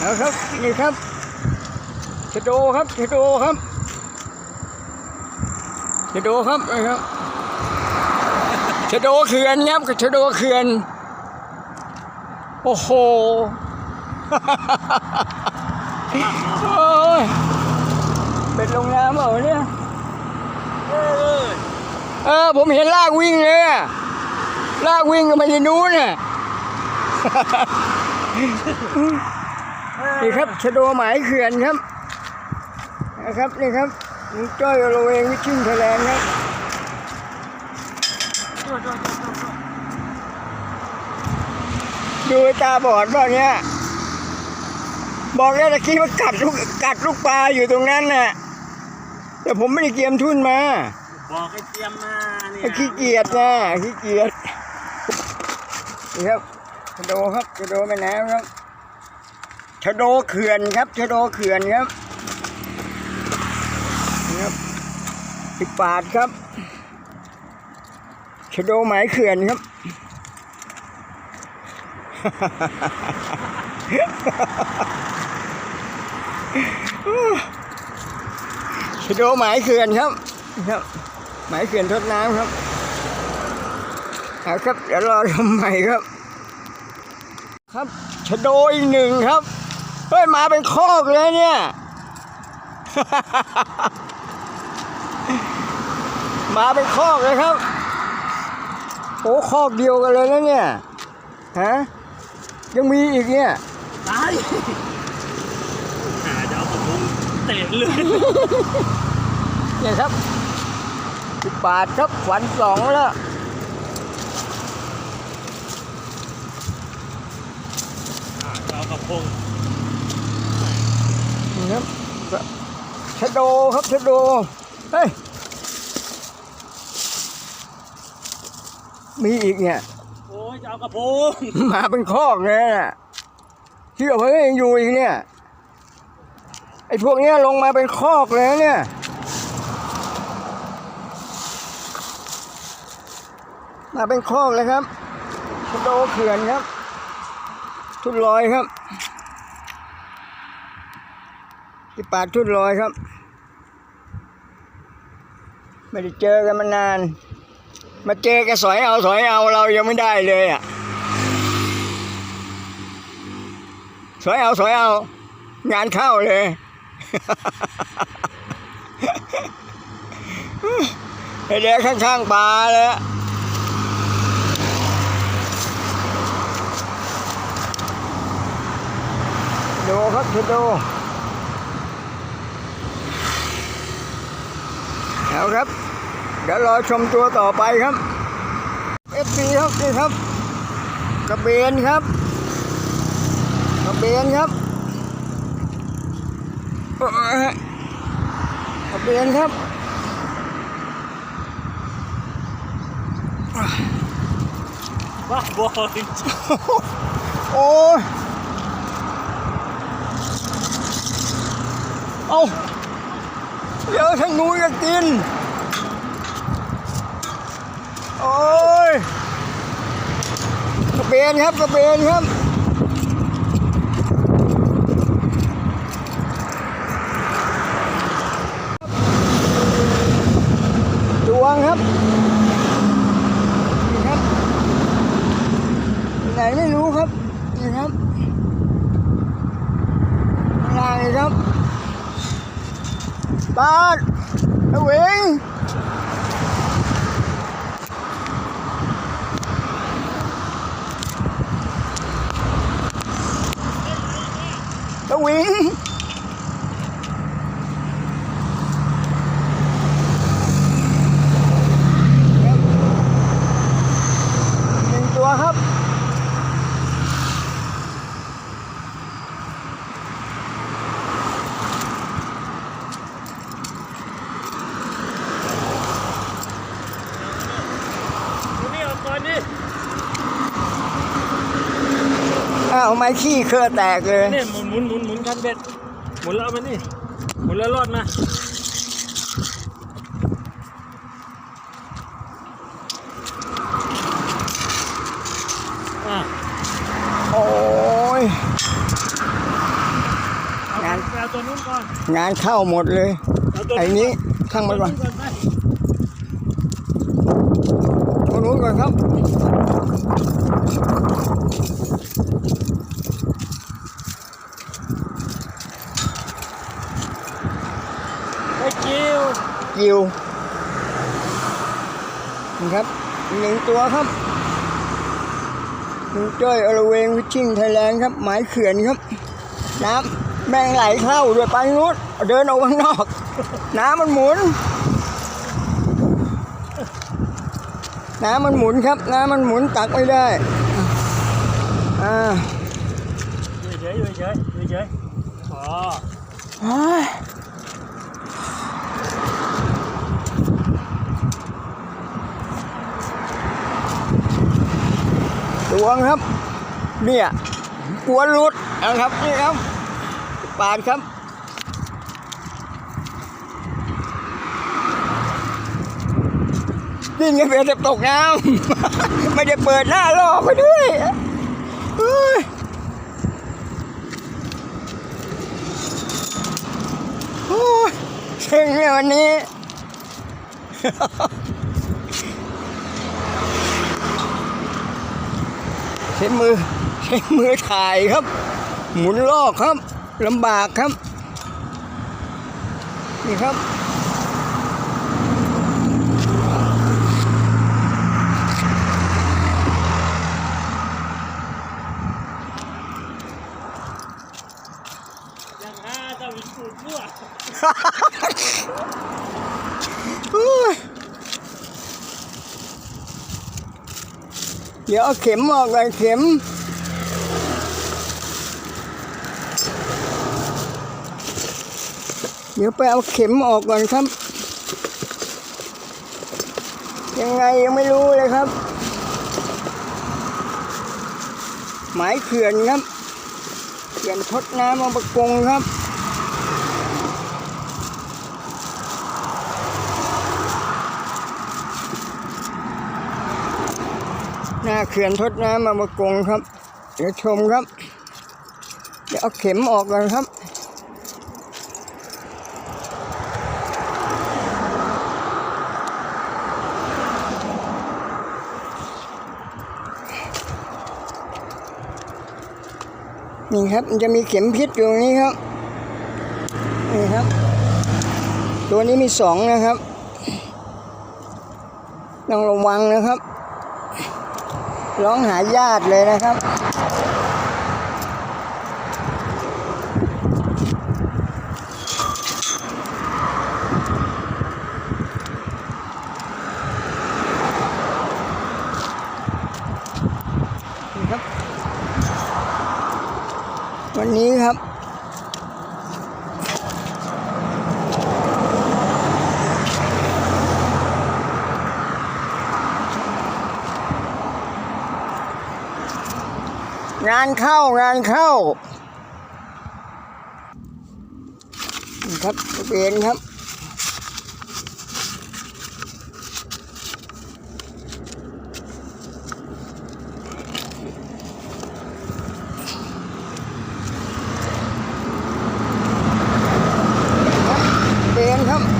เอาครับนี่ครับชะโดครับชะโดครับชะโดครับนะครับชะโดเขื่อนครับชะโดเขื่อนโอ้โหโอยเป็นลงน้ำเปล่าเนี่ยเออผมเห็นลากวิ่งเลยลากวิ่งกันมาที่นู้นน่ะ นี่ครับชะโดหมายเขื่อนครับนะครับนี่ครับลุงจ้อยโรเวงวิชิ่งไทยแลนด์ครับดูไอ้ตาบอดบ้าเนี่ยบอกแล้วตะกี้มันกัดลูกกัดลูกปลาอยู่ตรงนั้นน่ะแต่ผมไม่ได้เกียมทุ่นมา บอกให้เตรียมมาเนี่ยไอ้ขี้เกียจนะขี้เกียจนี่ครับชะโดครับชะโดแม่น้ำครับ ชะโดเขื่อนครับชะโดเขื่อนครับครับสิบบาทครับชะโดหมายเขื่อนครับชะโดหมายเขื่อนครับครับหมายเขื่อนทดน้ำครับเอาครับเดี๋ยวรอทำใหม่ครับ ครับชะโดอีกหนึ่งครับ เฮ้ยมาเป็นคอกเลยเนี่ย มาเป็นคอกเลยครับ โอ้คอกเดียวกันเลยนะเนี่ย ฮะ ยังมีอีกเนี่ยตายหาจะเอาผมลงเตะเลยเนี่ยครับสิบบาทครับขวัญสองแล้วหาจะเอากระพงนี่ ครับชะโดครับชะโดเฮ้ยมีอีกเนี่ย โอ้ยจะเอากระพงมาเป็นคอกเลยน่ะเชื่อเพิ่งยังอยู่อีกเนี่ย ไอ้พวกเนี้ยลงมาเป็นคอกเลยนะเนี่ย มาเป็นคอกเลยครับชะโดเขื่อนครับ ทุนลอยครับ ที่ปาทุ่นลอยครับ ไม่ได้เจอกันมานาน มาเจอแกสอยเอาสอยเอาเรายังไม่ได้เลยอะสอยเอาสอยเอา งานเข้าเลยไอ้เด็กข้างๆปลาเลยดูครับจะดู เอาครับ เดี๋ยวรอชมตัวต่อไปครับเอฟซีครับนี่ครับ กระเบนครับ กระเบนครับเอ่อกระเบนครับบ้าบอจริงโอ้ยเอา เดี๋ยวทางนู้นก็กิน โอ้ยกระเบนครับกระเบนครับ ดวงครับ นี่ครับ ไหนไม่รู้ครับ นี่ครับอะไรครับ ตาดเอาเวงตะวิงครับหนึ่งตัวครับ ดูนี่เอาก่อนดิ อ้าวไม้ขี้เครือแตกเลยนี่หมุนหมุนหมุนหมุนคันเบ็ดหมุนแล้วเอามานี่หมุนแล้วรอดมาอะโอ้ยเอาตัวนู้นก่อนงานเข้าหมดเลย เอาตัวไอ้นี้ข้างตัมัวนก่อนู้นนก่อนไปตัวนู้นก่อนครับ ไปจิว กิวนี่ครับอีกหนึ่งตัวครับลุงจ้อยอลเวงวิชิงไทยแลนด์ครับ หมายเขื่อนครับ น้ำแม่งไหลเข้าด้วยไปนู้นเดินออกข้างนอก น้ำมันหมุน น้ำมันหมุนครับ น้ำมันหมุนตักไม่ได้ อ่าอยู่เฉยอยู่เฉยอยู่เฉยอ๋อ เฮ้ยด วงครับ เนี่ยกัวหลุดนะครับนี่ครับปาดครับนี่ไงเป็นจะตกน้ำ ไม่ได้เปิดหน้าล่อไปด้วยเฮ้ยโอ้ยเซ็งเนี่ยวันนี้ ช้มือใช้มือถ่ายครับ หมุนลอกครับลำบากครับ นี่ครับ ยังห้าจะวินสูตรรั่ว โอ้ย เดี๋ยวเอาเข็มออกเลยเข็ม เดี๋ยวไปเอาเข็มออกก่อนครับ ยังไงยังไม่รู้เลยครับ หมายเขื่อนครับเขื่อนทดน้ำบางประกงครับ หน้า เขื่อนทดน้ำบางประกงครับ เดี๋ยวชมครับ เดี๋ยวเอาเข็มออกก่อนครับนี่ครับมันจะมีเข็มพิษอยู่ตรงนี้ครับนี่ครับ ตัวนี้มีสองนะครับต้องระวังนะครับ ร้องหาญาติเลยนะครับ นี่ครับ วันนี้ครับ งานเข้างานเข้านี่ครับเบนครับ นี่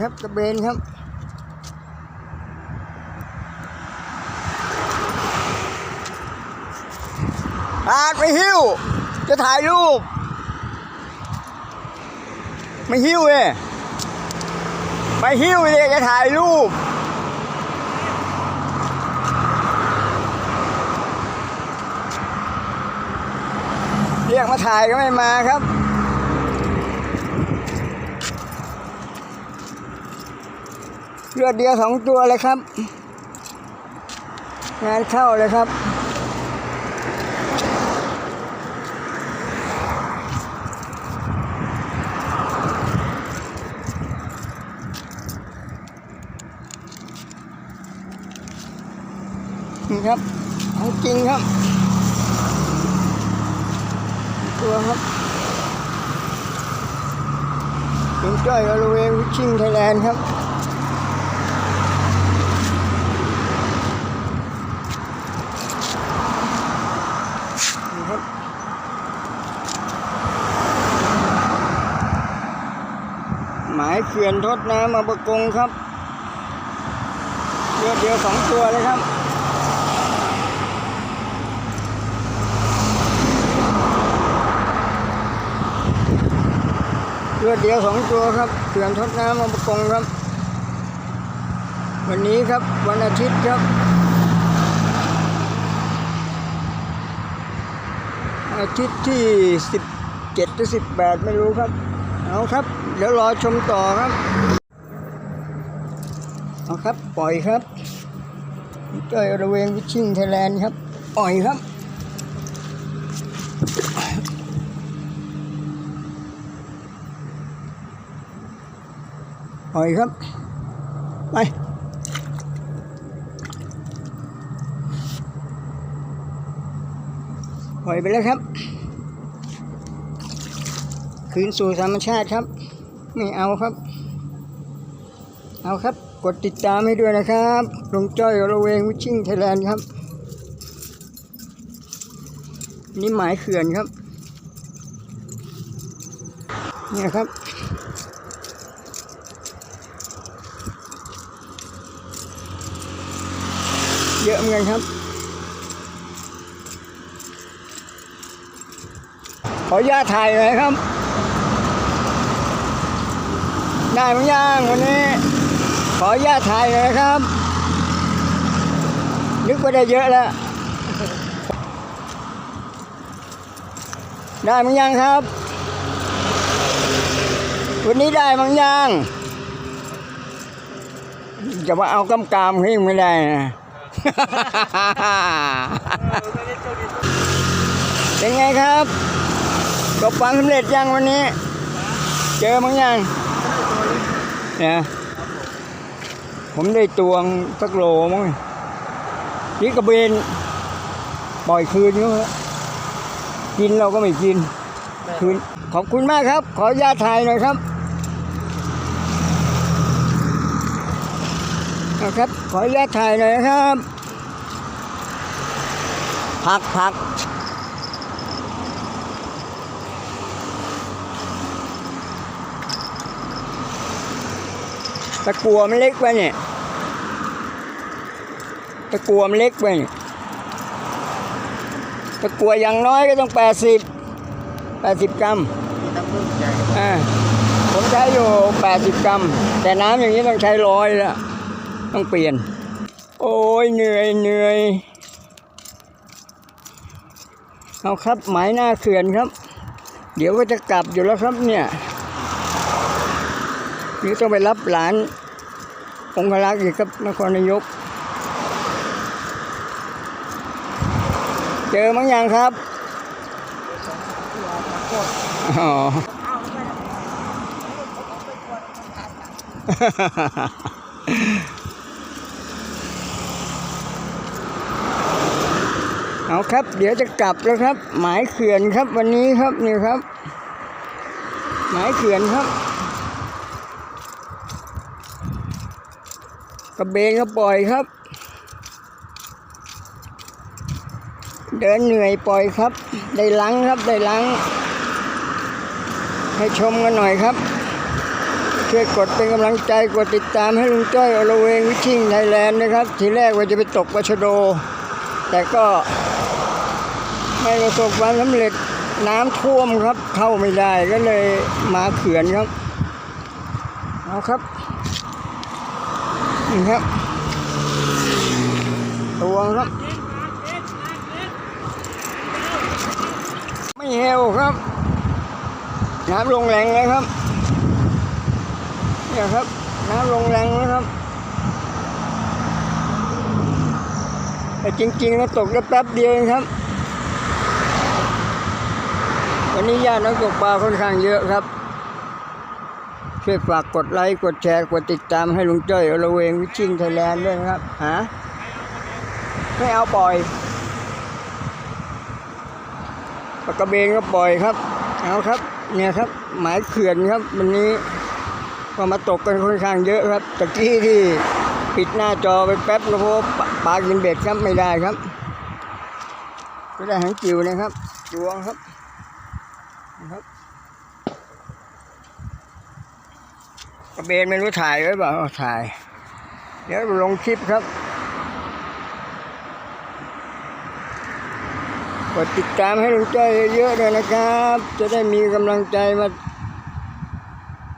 ครับกระเบนครับอาดไม่หิ้ว จะถ่ายรูป ไม่หิ้วเลยไม่หิ้วเลยจะถ่ายรูปเรียกมาถ่ายก็ไม่มาครับ เลือดเดียวสองตัวเลยครับ งานเข้าเลยครับ นี่ครับของจริงครับ ตัวครับเป็นจ้อยอลเวงวิชิงไทยแลนด์ครับ ขื่อนทดน้ำมาประกงครับเรือเดียวสองตัวเลยครับเรือเดียวสองตัวครับเขื่อนทดน้ำมาประกงครับ วันนี้ครับวันอาทิตย์ครับ อาทิตย์ที่สิบเจ็ดหรือสิบแปดไม่รู้ครับ เอาครับ เดี๋ยวรอชมต่อครับเอาครับ ปล่อยครับเจ้ยระเวงวิชิงไทยแลนด์ครับ ปล่อยครับ ปล่อยครับ ไปปล่อยไปแล้วครับ คืนสู่ธรรมชาติครับ ไม่เอาครับ เอาครับ กดติดตามให้ด้วยนะครับลุงจ้อยระเวงวิชิ่งไทยแลนด์ครับ นี่หมายเขื่อนครับ เนี่ยครับเยอะเหมือนกันครับ ขออนุญาตถ่ายหน่อยครับ ได้มั้ยยังวันนี้ ขอญาตถ่ายหน่อยนะครับ นึกว่าได้เยอะแล้ว ได้มั้ยยังครับ วันนี้ได้มั้งยังจะมาเอากำกามให้ไม่ได้นะเป็นไงครับตกฟังสำเร็จยังวันนี้ เจอมั้งยัง นี่ยผมได้ตวงสักโลมั้งนี่กระเบนปล่อยคืนเขาเถอะกินเราก็ไม่กิน คืน ขอบคุณมากครับ ขอญาตถ่ายหน่อยครับนะครับ ขอญาตถ่ายหน่อยครับ พักพัก ตะกัวมันเล็กไปเนี่ยตะกัวมันเล็กไปเนี่ยตะกัวอย่างน้อยก็ต้องแปดสิบแปดสิบกรัมอ่าผมใช้อยู่แปดสิบกรัม แต่น้ำอย่างนี้ต้องใช้ร้อยแล้วต้องเปลี่ยน โอ้ยเหนื่อยเหนื่อยเอาครับหมายหน้าเขื่อนครับ เดี๋ยวก็จะกลับอยู่แล้วครับเนี่ย นี่ต้องไปรับหลานองครักษ์อีกครับนครนายก เจอมั้งยังครับอ๋อเอาครับ เดี๋ยวจะกลับแล้วครับ หมายเขื่อนครับวันนี้ครับนี่ครับ หมายเขื่อนครับ กระเบนก็ปล่อยครับ เดินเหนื่อยปล่อยครับ ได้ล้างครับได้ล้างให้ชมกันหน่อยครับ ช่วยกดเป็นกำลังใจกดติดตามให้ลุงจ้อยอรเวงวิชิ่งไทยแลนด์นะครับ ทีแรกว่าจะไปตกปลาชโด แต่ก็ไม่ประสบความสำเร็จน้ำท่วมครับ เข้าไม่ได้ก็เลยมาเขื่อนครับ เอาครับ ครับตัวครับ ไม่เฮวครับ น้ำลงแรงเลยครับเนี่ยครับ น้ำลงแรงแล้วครับ แต่จริงๆแล้วตกได้แป๊บเดียวเองครับ วันนี้ญาตินักตกปลาค่อนข้างเยอะครับ ช่วยฝากกดไลค์กดแชร์กดติดตามให้ลุงจ้อยระเวงวิชิ่งไทยแลนด์ด้วยนะครับฮะไม่เอาปล่อยปลากระเบนก็ปล่อยครับเอาครับเนี่ยครับ หมายเขื่อนครับ วันนี้ก็มาตกกันค่อนข้างเยอะครับตะกี้ที่ปิดหน้าจอไปแป๊บแล้วเพราะว่าปลาปากินเบ็ดครับไม่ได้ครับ ก็ได้หางจิ๋วนะครับจวงครับนะครับ กระเบนไม่รู้ถ่ายไว้เปล่าถ่าย เดี๋ยวลงคลิปครับกดติดตามให้ลุงจ้อยเยอะๆเลยนะครับ จะได้มีกำลังใจมา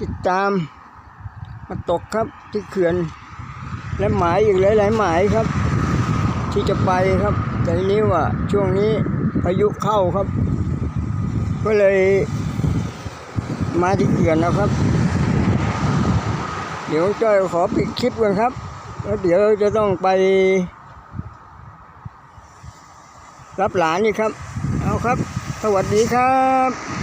ติดตาม มาตกครับที่เขื่อน และหมายอีกหลายๆหมายครับ ที่จะไปครับแต่นี้ว่าช่วงนี้พายุเข้าครับ ก็เลยมาที่เขื่อนนะครับ เดี๋ยวจ้อยขอปิดคลิปกันครับ แล้วเดี๋ยวจะต้องไป รับหลานนี่ครับ เอาครับ สวัสดีครับ